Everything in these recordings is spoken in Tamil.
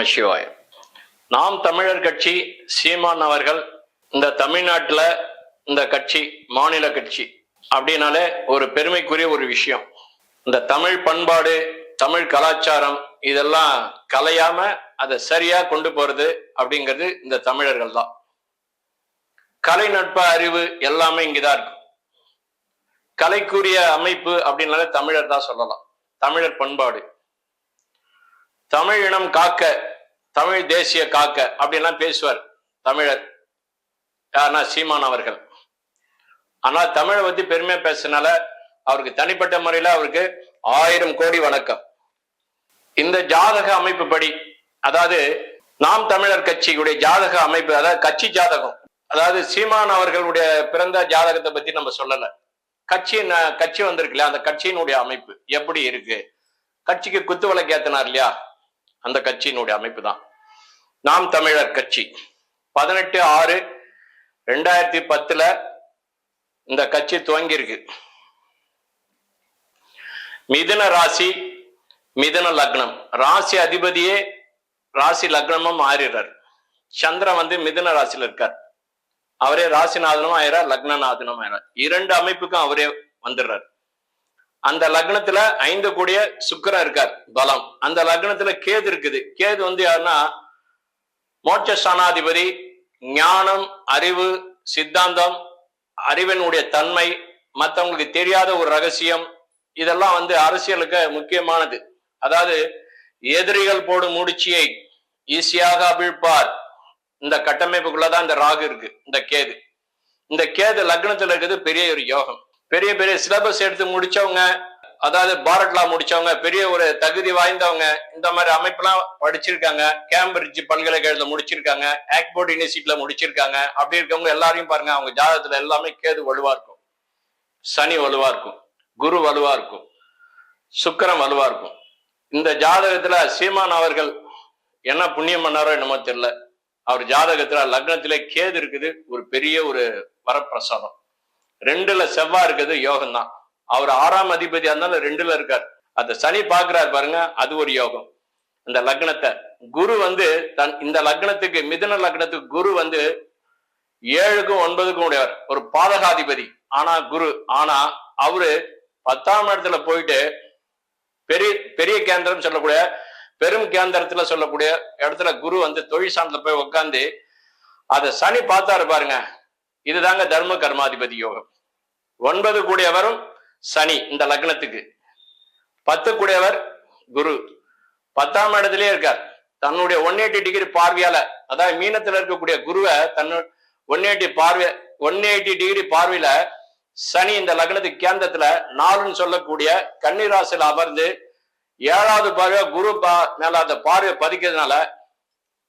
நம நாம் தமிழர் கட்சி சீமான் அவர்கள் இந்த தமிழ்நாட்டுல இந்த கட்சி மாநில கட்சி அப்படின்னாலே ஒரு பெருமைக்குரிய ஒரு விஷயம். இந்த தமிழ் பண்பாடு தமிழ் கலாச்சாரம் இதெல்லாம் கலையாம அதை சரியா கொண்டு போறது அப்படிங்கிறது இந்த தமிழர்கள் தான். கலை நட்ப அறிவு எல்லாமே இங்கதான் இருக்கும் கலைக்குரிய அமைப்பு அப்படின்னாலே தமிழர் தான் சொல்லலாம். தமிழர் பண்பாடு. தமிழ் இனம் காக்க தமிழ் தேசிய காக்க அப்படின்லாம் பேசுவார் தமிழர். யாருன்னா சீமான் அவர்கள். ஆனால் தமிழை பத்தி பெருமையா பேசுனால அவருக்கு தனிப்பட்ட முறையில அவருக்கு ஆயிரம் கோடி வணக்கம். இந்த ஜாதக அமைப்பு படி அதாவது நாம் தமிழர் கட்சியுடைய ஜாதக அமைப்பு அதாவது கட்சி ஜாதகம் அதாவது சீமான் அவர்களுடைய பிறந்த ஜாதகத்தை பத்தி நம்ம சொல்லல. கட்சி கட்சி வந்திருக்குல்ல அந்த கட்சியினுடைய அமைப்பு எப்படி இருக்கு? கட்சிக்கு குத்து விளக்கு ஏத்தினார் இல்லையா? அந்த கட்சியினுடைய அமைப்பு தான். நாம் தமிழர் கட்சி. பதினெட்டு ஆறு ரெண்டாயிரத்தி பத்துல இந்த கட்சி துவங்கி இருக்கு மிதுன ராசி மிதுன லக்னம். ராசி அதிபதியே ராசி லக்னமும் மாறிடுறார். சந்திரன் வந்து மிதுன ராசியில இருக்கார். அவரே ராசிநாதனும் ஆயிரார் லக்னநாதனும் ஆயிரார் இரண்டு அமைப்புக்கும் அவரே வந்துடுறார். அந்த லக்னத்துல ஐந்து கூடிய சுக்கரன் இருக்கார் பலம். அந்த லக்னத்துல கேது இருக்குது. கேது வந்து யாருன்னா மோட்சஸ்தானாதிபதி ஞானம் அறிவு சித்தாந்தம் அறிவினுடைய தன்மை மற்றவங்களுக்கு தெரியாத ஒரு ரகசியம் இதெல்லாம் வந்து அரசியலுக்கு முக்கியமானது. அதாவது எதிரிகள் போடும் முடிச்சியை ஈஸியாக அவிழ்ப்பார். இந்த கட்டமைப்புக்குள்ளதான் இந்த ராகு இருக்கு இந்த கேது. இந்த கேது லக்னத்துல இருக்குது பெரிய ஒரு யோகம். பெரிய பெரிய சிலபஸ் எடுத்து முடிச்சவங்க அதாவது பாரட்லா முடிச்சவங்க பெரிய ஒரு தகுதி வாய்ந்தவங்க இந்த மாதிரி அமைப்பெல்லாம் படிச்சிருக்காங்க. கேம்பிரிட்ஜ் பல்கலைக்கழகத்தில் முடிச்சிருக்காங்க. ஆக்போர்ட் யூனிவர்சிட்டியில முடிச்சிருக்காங்க. அப்படி இருக்கவங்க எல்லாரையும் பாருங்க அவங்க ஜாதகத்துல எல்லாமே கேது வலுவா இருக்கும். சனி வலுவா இருக்கும். குரு வலுவா இருக்கும். சுக்கரம் வலுவா இருக்கும். இந்த ஜாதகத்துல சீமான் அவர்கள் என்ன புண்ணியம் பண்ணாரோ என்னமோ தெரியல. அவர் ஜாதகத்துல லக்னத்திலே கேது இருக்குது ஒரு பெரிய ஒரு வரப்பிரசாதம். ரெண்டுல செவ்வாய் இருக்குது யோகம் தான் அவர் ஆறாம் அதிபதியா இருந்தாலும் ரெண்டுல இருக்கார். அந்த சனி பாக்குறாரு பாருங்க அது ஒரு யோகம். இந்த லக்னத்தை. குரு வந்து தன் இந்த லக்னத்துக்கு மிதுன லக்னத்துக்கு குரு வந்து ஏழுக்கும் ஒன்பதுக்கும் உடையவர். ஒரு பாதகாதிபதி. ஆனா குரு ஆனா அவரு பத்தாம் இடத்துல போயிட்டு பெரிய பெரிய கேந்திரம் சொல்லக்கூடிய பெரும் கேந்திரத்துல சொல்லக்கூடிய இடத்துல குரு வந்து தொழில் சார்ந்த போய் உட்காந்து அதை சனி பார்த்தாரு பாருங்க. இதுதாங்க தர்ம கர்மாதிபதி யோகம். ஒன்பது கூடியவரும் சனி இந்த லக்னத்துக்கு. பத்து கூடியவர் குரு. பத்தாம் இடத்துலயே இருக்கார். தன்னுடைய ஒன் எயிட்டி டிகிரி பார்வையால அதாவது மீனத்துல இருக்கக்கூடிய குருவை தன்னு ஒன் எயிட்டி பார்வை ஒன் எயிட்டி டிகிரி பார்வையில சனி இந்த லக்னத்துக்கு கேந்திரத்துல நாலுன்னு சொல்லக்கூடிய கன்னிராசியில் அமர்ந்து ஏழாவது பார்வை குரு பா மேல அந்த பார்வை பதிக்கிறதுனால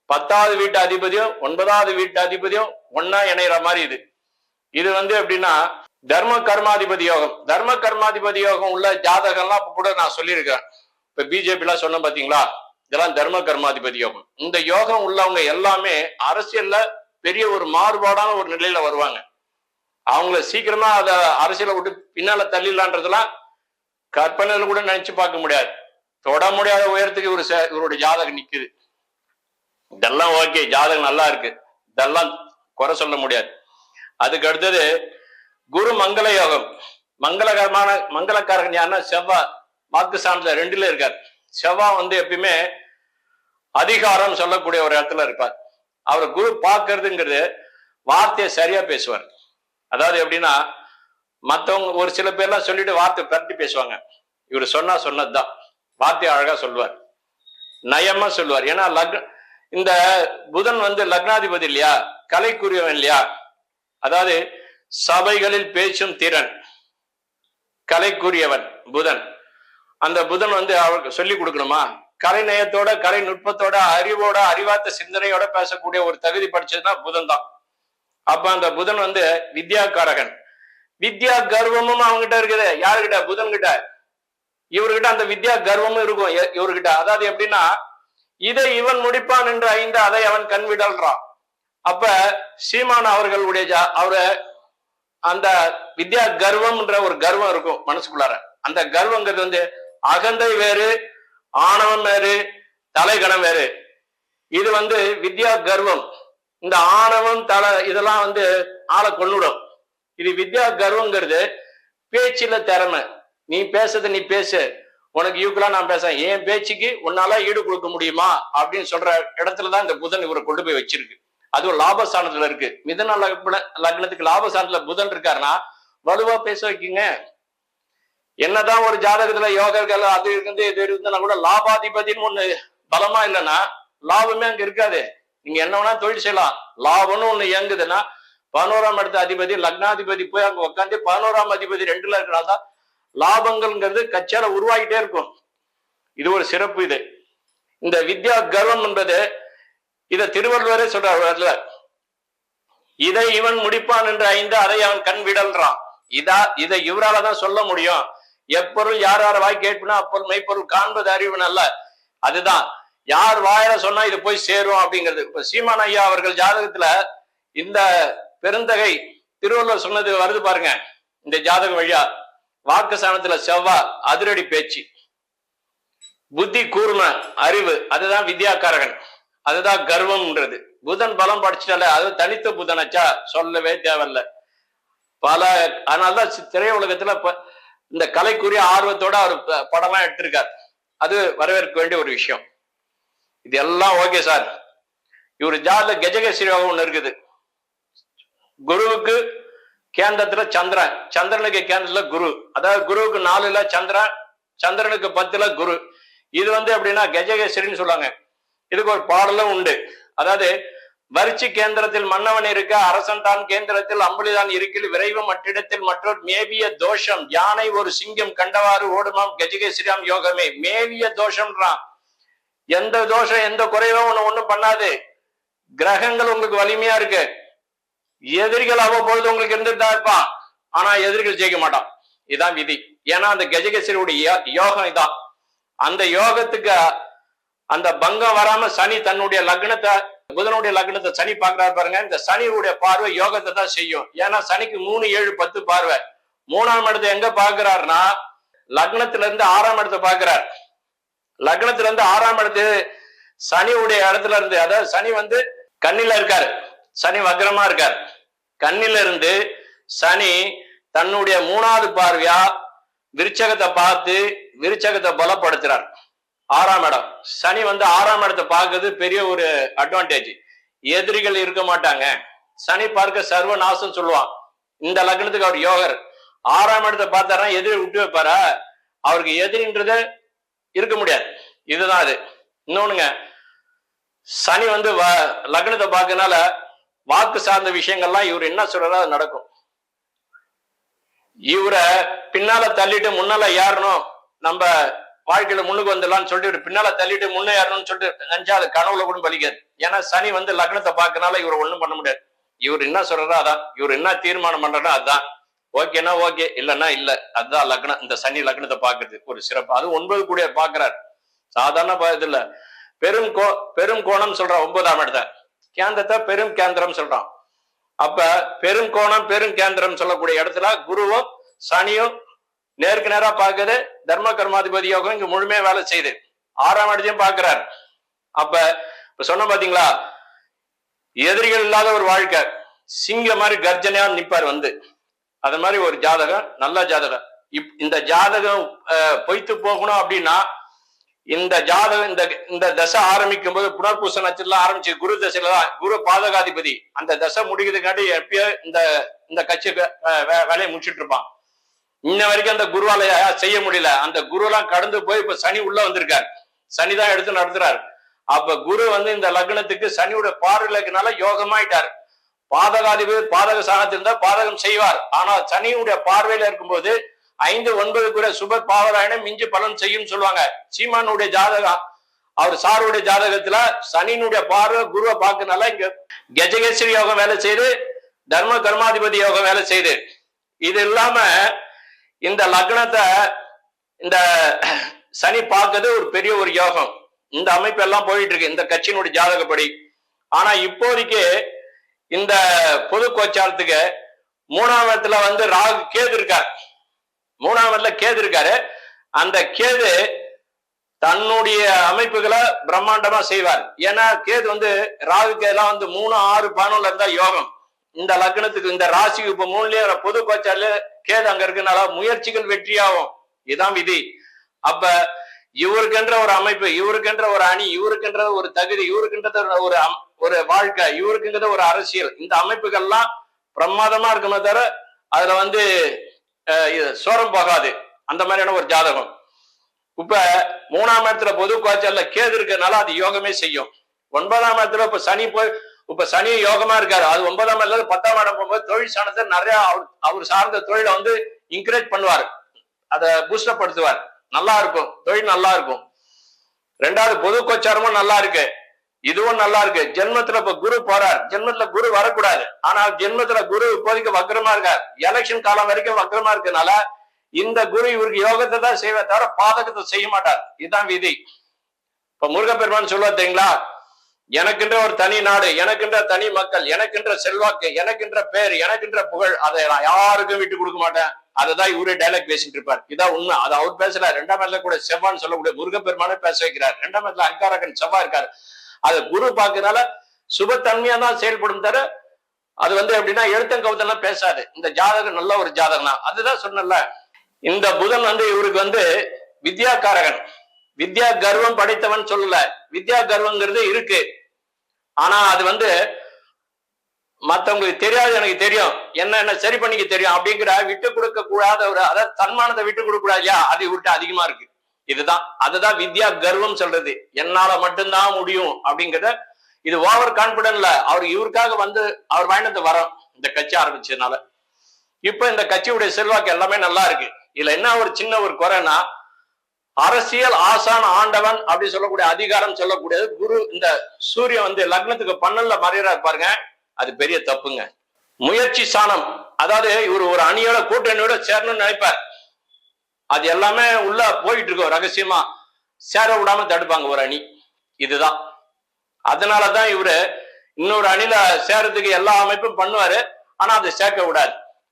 பத்தாவது வீட்டு அதிபதியும் ஒன்பதாவது வீட்டு அதிபதியும் ஒன்னா இணையிற மாதிரி இது. இது வந்து எப்படின்னா தர்ம கர்மாதிபதி யோகம். தர்ம கர்மாதிபதி யோகம் உள்ள ஜாதகம்லாம் இப்ப கூட நான் சொல்லியிருக்கேன். இப்ப பிஜேபி எல்லாம் சொன்னேன் பாத்தீங்களா? இதெல்லாம் தர்ம கர்மாதிபதி யோகம். இந்த யோகம் உள்ளவங்க எல்லாமே அரசியல்ல பெரிய ஒரு மாறுபாடான ஒரு நிலையில வருவாங்க. அவங்கள சீக்கிரமா அத அரசியலை விட்டு பின்னால தள்ளிடலான்றதெல்லாம் கற்பனையில கூட நினைச்சு பார்க்க முடியாது. தொட முடியாத உயரத்துக்கு ஒரு இவருடைய ஜாதகம் நிக்குது. இதெல்லாம் ஓகே ஜாதகம் நல்லா இருக்கு. இதெல்லாம் குறை சொல்ல முடியாது. அதுக்கு அடுத்தது குரு மங்கள யோகம் மங்களகரமான மங்களக்காரகன் யாருன்னா செவ்வா. வாக்கு சான்றிதழ் ரெண்டுல இருக்கார். செவ்வா வந்து எப்பயுமே அதிகாரம் சொல்லக்கூடிய ஒரு இடத்துல இருப்பார். அவர் குரு பார்க்கறதுங்கிறது வார்த்தையை சரியா பேசுவார். அதாவது எப்படின்னா மத்தவங்க ஒரு சில பேர்லாம் சொல்லிட்டு வார்த்தை பரட்டி பேசுவாங்க. இவர் சொன்னா சொன்னதுதான். வார்த்தையை அழகா சொல்லுவார். நயமா சொல்லுவார். ஏன்னா லக்ன இந்த புதன் வந்து லக்னாதிபதி இல்லையா? கலைக்குரியவன் இல்லையா? அதாவது சபைகளில் பேசும் திறன். கலைக்குரியவன் புதன். அந்த புதன் வந்து அவருக்கு சொல்லி கொடுக்கணுமா? கலை நயத்தோட கலை நுட்பத்தோட அறிவோட அறிவார்த்த சிந்தனையோட பேசக்கூடிய ஒரு தகுதி படிச்சதுன்னா புதன் தான். அப்ப அந்த புதன் வந்து வித்யாகாரகன் வித்யா கர்வமும் அவங்ககிட்ட இருக்குது. யாருகிட்ட? புதன் கிட்ட இவர்கிட்ட அந்த வித்யா கர்வமும் இருக்கும் இவர்கிட்ட. அதாவது எப்படின்னா இதை இவன் முடிப்பான் என்று ஐந்து அதை அவன் கண்விடல்றான் அப்ப சீமான் அவர்களுடைய ஜா- அவரு அந்த வித்யா கர்வம்ன்ற ஒரு கர்வம் இருக்கும் மனசுக்குள்ளார. அந்த கர்வங்கிறது வந்து அகந்தை வேறு ஆணவம் வேறு தலைகணம் வேறு. இது வந்து வித்யா கர்வம். இந்த ஆணவம் தலை இதெல்லாம் வந்து ஆளை கொண்டுடும் இது வித்யா கர்வங்கிறது பேச்சில திறமை. நீ பேசுறது நீ பேசு. உனக்கு ஈக்குவலா நான் பேசுறேன். என் பேச்சுக்கு உன்னால ஈடு கொடுக்க முடியுமா? அப்படின்னு சொல்ற இடத்துலதான் இந்த புதன் இவரை கொண்டு போய் வச்சிருக்கு. அதுவும் லாபஸ்தானத்துல இருக்கு. மிதன லக்ன லக்னத்துக்கு லாபஸ்தானத்துல புதன் இருக்காருன்னா வலுவா பேச வைக்குங்க. என்னதான் ஒரு ஜாதகத்துல யோகர்கள் அது இருக்குது இது இருக்குதுன்னா கூட லாபாதிபதினு ஒண்ணு பலமா இல்லைன்னா லாபமே அங்க இருக்காது. நீங்க என்ன வேணா தொழில் செய்யலாம். லாபம்னு ஒண்ணு இயங்குதுன்னா பதினோராம் இடத்து அதிபதி லக்னாதிபதி போய் அங்க உட்காந்து பதினோராம் அதிபதி ரெண்டுல இருக்கிறாதான் லாபங்கள்ங்கிறது கச்சால உருவாகிட்டே இருக்கும். இது ஒரு சிறப்பு இது. இந்த வித்யா கர்வம் என்பது இத திருவள்ளுவரே சொல்றார் இதை இவன் முடிப்பான் என்று ஐந்து அதை அவன் கண் விடல்றான். இதா இதை இவரால தான் சொல்ல முடியும். எப்பொருள் யார் யார் வாய் கேட்பினா அப்பொருள் மெய்ப்பொருள் காண்பது அறிவு அல்ல. அதுதான். யார் வாயில சொன்னா இது போய் சேரும் அப்படிங்கிறது. இப்ப சீமான் ஐயா அவர்கள் ஜாதகத்துல இந்த பெருந்தகை திருவள்ளுவர் சொன்னது வருது பாருங்க. இந்த ஜாதகம் வழியா. வாக்கு சாணத்துல செவ்வா அதிரடி பேச்சு. புத்தி கூர்ம அறிவு அதுதான் வித்யாக்காரகன். அதுதான் கர்வம்ன்றது. புதன் பலம் படிச்சிட்டால அது தனித்த புதனாச்சா சொல்லவே தேவையில்ல. பல அதனாலதான் தான் திரையுலகத்துல இப்ப இந்த கலைக்குரிய ஆர்வத்தோட அவர் ப- படம்லாம் எடுத்திருக்கார். அது வரவேற்க வேண்டிய ஒரு விஷயம். இது எல்லாம் ஓகே சார். இவர் ஜாத கஜகேசரி ஒண்ணு இருக்குது. குருவுக்கு கேந்திரத்துல சந்திரன். சந்திரனுக்கு கேந்திரத்துல குரு. அதாவது குருவுக்கு நாலுல சந்திரன் சந்திரனுக்கு பத்துல குரு. இது வந்து எப்படின்னா கஜகேசரின்னு சொல்லுவாங்க. இதுக்கு ஒரு பாடலும் உண்டு. அதாவது வரிச்சி கேந்திரத்தில் மன்னவன் இருக்க அரசன் தான் கேந்திரத்தில் அம்புலிதான் இருக்கில் விரைவு மற்றிடத்தில் மற்றொரு மேவிய தோஷம். யானை ஒரு சிங்கம் கண்டவாறு ஓடுமாம் கஜகேசரியாம் யோகமே. மேவிய தோஷம்ன்றான் எந்த தோஷம் எந்த குறைவும் ஒண்ணு ஒண்ணும் பண்ணாது. கிரகங்கள் உங்களுக்கு வலிமையா இருக்கு. எதிரிகள் அவ்வப்பொழுது உங்களுக்கு இருந்துட்டு தான் இருப்பான். ஆனா எதிரிகள் ஜெயிக்க மாட்டான். இதான் விதி. ஏன்னா அந்த கஜகேசரியுடைய யோகம் இதான். அந்த யோகத்துக்கு அந்த பங்கம் வராம சனி தன்னுடைய லக்னத்தை புதனுடைய லக்னத்தை சனி பாக்குறாரு பாருங்க. இந்த சனியுடைய பார்வை யோகத்தை தான் செய்யும். ஏன்னா சனிக்கு மூணு ஏழு பத்து பார்வை. மூணாம் இடத்தை எங்க பாக்குறாருன்னா லக்னத்துல இருந்து ஆறாம் இடத்தை பாக்குறார் லக்னத்துல இருந்து ஆறாம் இடத்து சனியுடைய இடத்துல இருந்து அதாவது சனி வந்து கண்ணில இருக்காரு. சனி வக்ரமா இருக்கார். கண்ணில இருந்து சனி தன்னுடைய மூணாவது பார்வையா விருச்சகத்தை பார்த்து விருச்சகத்தை பலப்படுத்துறார். ஆறாம் இடம். சனி வந்து ஆறாம் இடத்தை பார்க்கறது பெரிய ஒரு அட்வான்டேஜ் எதிரிகள் இருக்க மாட்டாங்க. சனி பார்க்க சர்வ நாசம் சொல்லுவான். இந்த லக்னத்துக்கு அவர் யோகர். ஆறாம் இடத்தை பார்த்தாரா எதிரி விட்டு வைப்பாரா? அவருக்கு எதிரின்றது இருக்க முடியாது. இதுதான் அது இன்னொன்னுங்க சனி வந்து வ- லக்னத்தை பார்க்கறதுனால வாக்கு சார்ந்த விஷயங்கள்லாம் இவர் என்ன சொல்றாரோ அது நடக்கும். இவரை பின்னால தள்ளிட்டு முன்னால ஏறணும். நம்ம வாழ்க்கையில முன்னுக்கு வந்துடலாம்னு சொல்லிட்டு பின்னால தள்ளிட்டு முன்னே ஏறணும்னு சொல்லிட்டு நினைச்சா அது கனவுல கூட பலிக்காது. ஏன்னா சனி வந்து லக்னத்தை பார்க்கறனால இவர் ஒண்ணும் பண்ண முடியாது. இவர் என்ன சொல்றாரோ அதான். இவர் என்ன தீர்மானம் பண்றாரோ அதான். ஓகேனா ஓகே இல்லைன்னா இல்ல. அதுதான் லக்னம் இந்த சனி லக்னத்தை பாக்குறது ஒரு சிறப்பு. அது ஒன்பது கூட பாக்குறாரு சாதாரண இது இல்ல. பெரும் கோ பெரும் கோணம் சொல்றான் ஒன்பதாம் இடத்த. கேந்திரத்தை பெரும் கேந்திரம் சொல்றான். அப்ப பெரும் கோணம் பெரும் கேந்திரம் சொல்லக்கூடிய இடத்துல குருவும் சனியும் நேருக்கு நேரா பாக்குது தர்ம கர்மாதிபதி யோகம் இங்க முழுமையா வேலை செய்யுது ஆறாம் இடத்தையும் பாக்குறாரு அப்ப இப்ப சொன்ன பாத்தீங்களா? எதிரிகள் இல்லாத ஒரு வாழ்க்கை. சிங்க மாதிரி கர்ஜனையா நிப்பார் வந்து. அது மாதிரி ஒரு ஜாதகம் நல்ல ஜாதகம். இப்- இந்த ஜாதகம் அஹ், பொய்த்து போகணும் அப்படின்னா இந்த ஜாதகம் இந்த இந்த தசை ஆரம்பிக்கும் போது புனர்பூச நட்சத்திரம் ஆரம்பிச்சு குரு தசையில தான் குரு பாதகாதிபதி. அந்த தசை முடிக்கிறதுக்காண்டி எப்பயோ இந்த இந்த கட்சி வேலையை முடிச்சிட்டு இருப்பான். இன்ன வரைக்கும் அந்த குருவால செய்ய முடியல. அந்த குருலாம் கடந்து போய் இப்ப சனி உள்ள வந்திருக்கார். சனி தான் எடுத்து நடத்துறாரு. அப்ப குரு வந்து இந்த லக்னத்துக்கு சனியோட பார்வையிலக்குனால யோகமாயிட்டார். பாதகாதிபதி பாதக சாணத்தில் இருந்தா பாதகம் செய்வார். ஆனா சனியுடைய பார்வையில இருக்கும்போது ஐந்து ஒன்பது கூட சுபர் பாவராயணம் மிஞ்சி பலன் செய்யும் சொல்லுவாங்க. சீமானுடைய ஜாதகம் அவர் சாருடைய ஜாதகத்துல சனியினுடைய பார்வை குருவை பார்க்கனால இங்க கஜகேஸ்வரி யோகம் வேலை செய்து தர்ம கர்மாதிபதி யோகம் வேலை செய்து. இது இல்லாம இந்த லக்னத்தை இந்த சனி பார்க்கறது ஒரு பெரிய ஒரு யோகம். இந்த அமைப்பு எல்லாம் போயிட்டு இருக்கு இந்த கட்சியினுடைய ஜாதகப்படி. ஆனா இப்போதைக்கு இந்த பொது கோச்சாரத்துக்கு மூணாம் இடத்துல வந்து ராகு கேது இருக்கார். மூணாம் இடத்துல கேது இருக்காரு. அந்த கேது தன்னுடைய அமைப்புகளை பிரம்மாண்டமா செய்வார். ஏன்னா கேது வந்து ராகுக்கு எல்லாம் வந்து மூணு ஆறு பதினொன்னுல இருந்தா யோகம். இந்த லக்னத்துக்கு இந்த ராசிக்கு இப்ப மூணுலயே பொது கோச்சால கேது அங்க இருக்கனால முயற்சிகள் வெற்றியாகும். இதுதான் விதி. அப்ப இவருக்கென்ற ஒரு அமைப்பு இவருக்கென்ற ஒரு அணி இவருக்கென்ற ஒரு தகுதி இவருக்குன்றது ஒரு அம்- ஒரு வாழ்க்கை இவருக்குன்றது ஒரு அரசியல். இந்த அமைப்புகள்லாம் பிரமாதமா இருக்குமே தவிர அதுல வந்து சோரம் போகாது. அந்த மாதிரியான ஒரு ஜாதகம். இப்ப மூணாம் இடத்துல பொது கோச்சல்ல கேது இருக்கறனால அது யோகமே செய்யும். ஒன்பதாம் இடத்துல இப்ப சனி போய் இப்ப சனி யோகமா இருக்காரு. அது ஒன்பதாம் இல்லாத பத்தாம் இடம் போகும்போது தொழில் சாணத்தை நிறைய அவர் அவர் சார்ந்த தொழிலை வந்து இன்கரேஜ் பண்ணுவார். அதை பூஸ்டப்படுத்துவார் நல்லா இருக்கும். தொழில் நல்லா இருக்கும். ரெண்டாவது பொது கோச்சாரமும் நல்லா இருக்கு. இதுவும் நல்லா இருக்கு. ஜென்மத்துல இப்ப குரு போறார். ஜென்மத்துல குரு வரக்கூடாது. ஆனா ஜென்மத்துல குரு இப்போதைக்கு வக்ரமா இருக்கார். எலெக்ஷன் காலம் வரைக்கும் வக்ரமா இருக்கனால இந்த குரு இவருக்கு யோகத்தை தான் செய்வே தவிர பாதகத்தை செய்ய மாட்டார். இதுதான் விதி. இப்ப முருகப்பெருமான் சொல்லுவா தெரியுங்களா? எனக்கென்ற ஒரு தனி நாடு எனக்கென்ற தனி மக்கள் எனக்கென்ற செல்வாக்கு எனக்கென்ற பேர் எனக்கென்ற புகழ் அதை நான் யாருக்கும் விட்டு கொடுக்க மாட்டேன். அதுதான் இவரே டைலாக் பேசிட்டு இருப்பார். இதான் உண்மை. அது அவர் பேசல ரெண்டாம் இடத்துல கூட செவ்வான்னு சொல்லக்கூடிய முருகப்பெருமானே பேச வைக்கிறார். ரெண்டாம் இடத்துல அங்காரகன் செவ்வா இருக்காரு. அது குரு பார்க்கறதுனால சுபத்தன்மையா தான் செயல்படும் தர அது வந்து எப்படின்னா எழுத்தங்கவுத்தெல்லாம் பேசாது. இந்த ஜாதகம் நல்ல ஒரு ஜாதகம் தான் அதுதான் சொன்னல இந்த புதன் வந்து இவருக்கு வந்து வித்யாகாரகன் வித்யா கர்வம் படைத்தவன் சொல்லல. வித்யா கர்வங்கிறது இருக்கு. ஆனா அது வந்து மத்தவங்களுக்கு தெரியாது எனக்கு தெரியும். என்ன என்ன சரி பண்ணிக்க தெரியும் அப்படிங்கிற விட்டு கொடுக்க கூடாத ஒரு அதாவது தன்மானத்தை விட்டு கொடுக்க கூடாது இல்லையா? அது இவர்கிட்ட அதிகமா இருக்கு. இதுதான். அதுதான் வித்யா கர்வம் சொல்றது. என்னால மட்டும்தான் முடியும் அப்படிங்கறத இது ஓவர் கான்பிடன்ட்ல அவர் இவருக்காக வந்து அவர் வாங்கினது வரோம். இந்த கட்சி ஆரம்பிச்சதுனால. இப்ப இந்த கட்சியுடைய செல்வாக்கு எல்லாமே நல்லா இருக்கு. இதுல என்ன ஒரு சின்ன ஒரு குறைனா அரசியல் ஆசான் ஆண்டவன் அப்படி சொல்லக்கூடிய அதிகாரம் சொல்லக்கூடியது. குரு இந்த சூரியன் வந்து லக்னத்துக்கு பன்னெண்டுல மறையறா பாருங்க. அது பெரிய தப்புங்க. முயற்சி சாணம். அதாவது இவர் ஒரு அணியோட கூட்டணியோட சேரணும்னு நினைப்பார். அது எல்லாமே உள்ள போயிட்டு இருக்கும் ரகசியமா. சேர விடாம தடுப்பாங்க ஒரு அணி. இதுதான். அதனாலதான் இவரு இன்னொரு அணில சேரத்துக்கு எல்லா அமைப்பும் பண்ணுவாரு. ஆனா அதை சேர்க்க விடாது.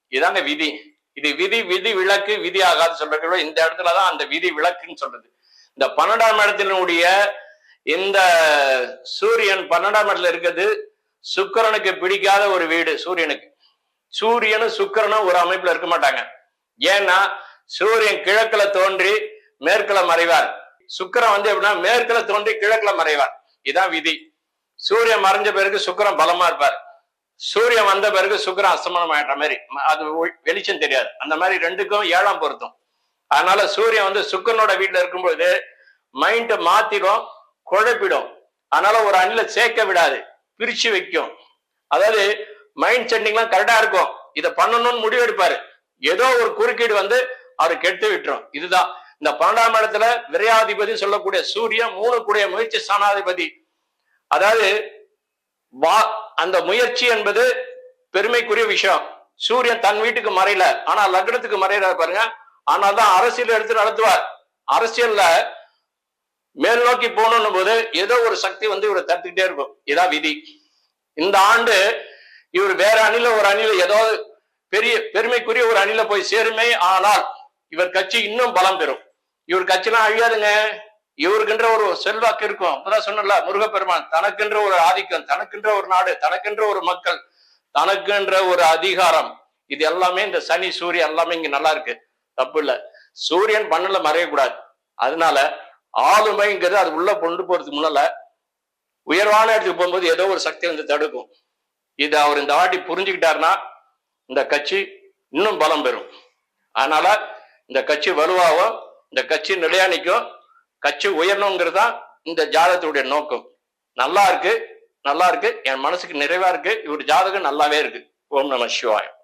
இதாங்க விதி. இது விதி விதி விளக்கு விதி ஆகாது சொல்றது இந்த இடத்துலதான் அந்த விதி விளக்குன்னு சொல்றது. இந்த பன்னெண்டாம் இடத்தினுடைய இந்த சூரியன் பன்னெண்டாம் இடத்துல இருக்கிறது சுக்கிரனுக்கு பிடிக்காத ஒரு வீடு சூரியனுக்கு. சூரியனும் சுக்கிரனும் ஒரு அமைப்புல இருக்க மாட்டாங்க. ஏன்னா சூரியன் கிழக்குல தோன்றி மேற்குல மறைவார். சுக்கிரன் வந்து எப்படின்னா மேற்குல தோன்றி கிழக்குல மறைவார். இதான் விதி. சூரியன் மறைஞ்ச பிறகு சுக்கிரன் பலமா இருப்பார். சூரியன் வந்த பிறகு சுக்கிரன் அஸ்தமனம் ஆயிட்ட மாதிரி. அது வெளிச்சம் தெரியாது. அந்த மாதிரி ரெண்டுக்கும் ஏழாம் பொருத்தம். அதனால சூரியன் வந்து சுக்கிரனோட வீட்டுல இருக்கும்போது மைண்ட மாத்திடும் குழப்பிடும். அதனால ஒரு அணில சேர்க்க விடாது. பிரிச்சு வைக்கும். அதாவது மைண்ட் செட்டிங்லாம் கரெக்டா இருக்கும். இதை பண்ணணும்னு முடிவு எடுப்பாரு. ஏதோ ஒரு குறுக்கீடு வந்து அவரு கெடுத்து விட்டுரும். இதுதான். இந்த பன்னெண்டாம் இடத்துல விரையாதிபதி சொல்லக்கூடிய சூரியன் மூணு கூடிய முயற்சி ஸ்தானாதிபதி. அதாவது வா அந்த முயற்சி என்பது பெருமைக்குரிய விஷயம். சூரியன் தன் வீட்டுக்கு மறையல. ஆனா லக்னத்துக்கு மறையறாரு பாருங்க. ஆனால் தான் அரசியல் எடுத்து நடத்துவார். அரசியல்ல மேல் நோக்கி போகணும் போது ஏதோ ஒரு சக்தி வந்து இவரை தடுத்துக்கிட்டே இருக்கும். இதான் விதி. இந்த ஆண்டு இவர் வேற அணில ஒரு அணில ஏதோ பெரிய பெருமைக்குரிய ஒரு அணில போய் சேருமே. ஆனால் இவர் கட்சி இன்னும் பலம் பெறும். இவர் கட்சிலாம் அழியாதுங்க. இவருக்குன்ற ஒரு செல்வாக்கு இருக்கும். அப்பதான் சொன்னல முருகப்பெருமான் தனக்கென்ற ஒரு ஆதிக்கம் தனக்கென்ற ஒரு நாடு தனக்கென்ற ஒரு மக்கள் தனக்குன்ற ஒரு அதிகாரம். இது எல்லாமே இந்த சனி சூரியன் எல்லாமே இங்க நல்லா இருக்கு. தப்பு இல்ல. சூரியன் பண்ணல மறையக்கூடாது அதனால ஆளுமைங்கிறது அது உள்ள கொண்டு போறதுக்கு முன்னால உயர்வான இடத்துக்கு போகும்போது ஏதோ ஒரு சக்தி வந்து தடுக்கும். இது அவர் இந்த வாட்டி புரிஞ்சுக்கிட்டாருன்னா இந்த கட்சி இன்னும் பலம் பெறும். அதனால இந்த கட்சி வலுவாகும் இந்த கட்சி நிலையா நிற்கும். கட்சி உயரணுங்கிறது தான் இந்த ஜாதகத்துடைய நோக்கம். நல்லா இருக்கு நல்லா இருக்கு. என் மனசுக்கு நிறைவா இருக்கு. இவர் ஜாதகம் நல்லாவே இருக்கு. ஓம் நம சிவாயம்.